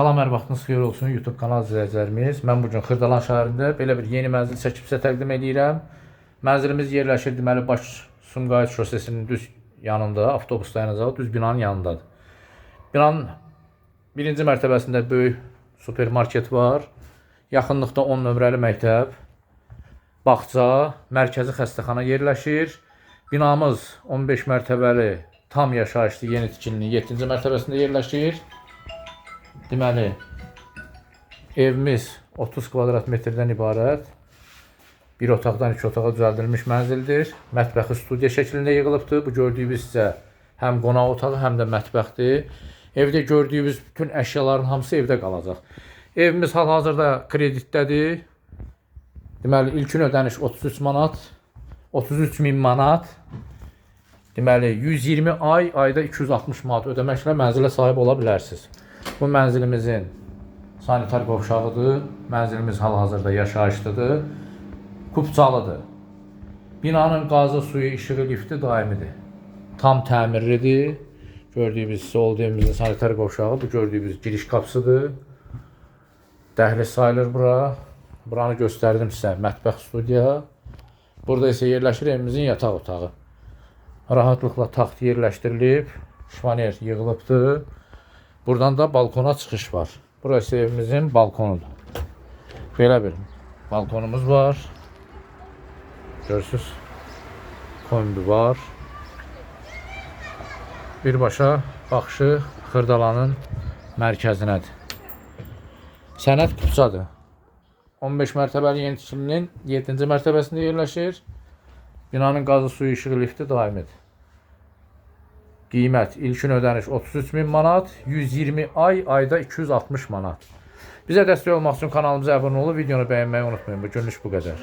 Salam, hər vaxtınız xeyir olsun YouTube kanal izləyicilərimiz. Mən bu gün Xırdalan şəhərində belə bir yeni mənzil çəkib sizə təqdim edirəm. Mənzilimiz yerləşir deməli Baş Sumqayıt şosesinin düz yanında, avtobus dayanacağı düz binanın yanındadır. Binanın birinci mərtəbəsində böyük supermarket var. Yaxınlıqda 10 nömrəli məktəb, bağça, mərkəzi xəstəxana yerləşir. Binamız 15 mərtəbəli tam yaşayışlı yeni tikilinin 7-ci mərtəbəsində yerləşir. Deməli, evimiz 30 kvadrat metrdən ibarət. Bir otaqdan iki otağa düzəldilmiş mənzildir. Mətbəxi studiya şəklində yığılıbdır. Bu gördüyünüz isə həm qonaq otağı, həm də mətbəxdir. Evdə gördüyünüz bütün əşyaların hamısı evdə qalacaq. Evimiz hal-hazırda kreditdədir. Deməli, ilkin ödəniş 33 manat, 33 min manat. Deməli, 120 ay, ayda 260 manat ödəməklə mənzilə sahib ola bilərsiniz. Bu mənzilimizin sanitar qovşağıdır. Mənzilimiz hal-hazırda yaşayışlıdır. Kubcalıdır. Binanın qazı, suyu, işığı, lifti daimidir. Tam təmirlidir. Gördüyünüz sol evimizin sanitar qovşağı, bu gördüyünüz giriş qapısıdır. Dəhliz sayılır bura. Buranı göstərdim sizə. Mətbəx studiya. Burada isə yerləşir evimizin yataq otağı. Rahatlıqla taxt yerləşdirilib, şifaner yığılıbdır. Buradan da balkona çıxış var. Burası evimizin balkonudur. Belə bir balkonumuz var. Görürsüz. Kombi var. Birbaşa baxışı Xırdalanın mərkəzinədir. Sənət Kupçadır. 15 mərtəbəli yeni tikilinin 7-ci mərtəbəsində yerləşir. Binanın qazı, suyu, işığı, lifti daimidir. Qiymət ilkin ödəniş 33 min manat, 120 ay, ayda 260 manat. Bizə dəstək olmaq üçün kanalımıza abunə olub videonu bəyənməyi unutmayın. Bu günlük bu qədər.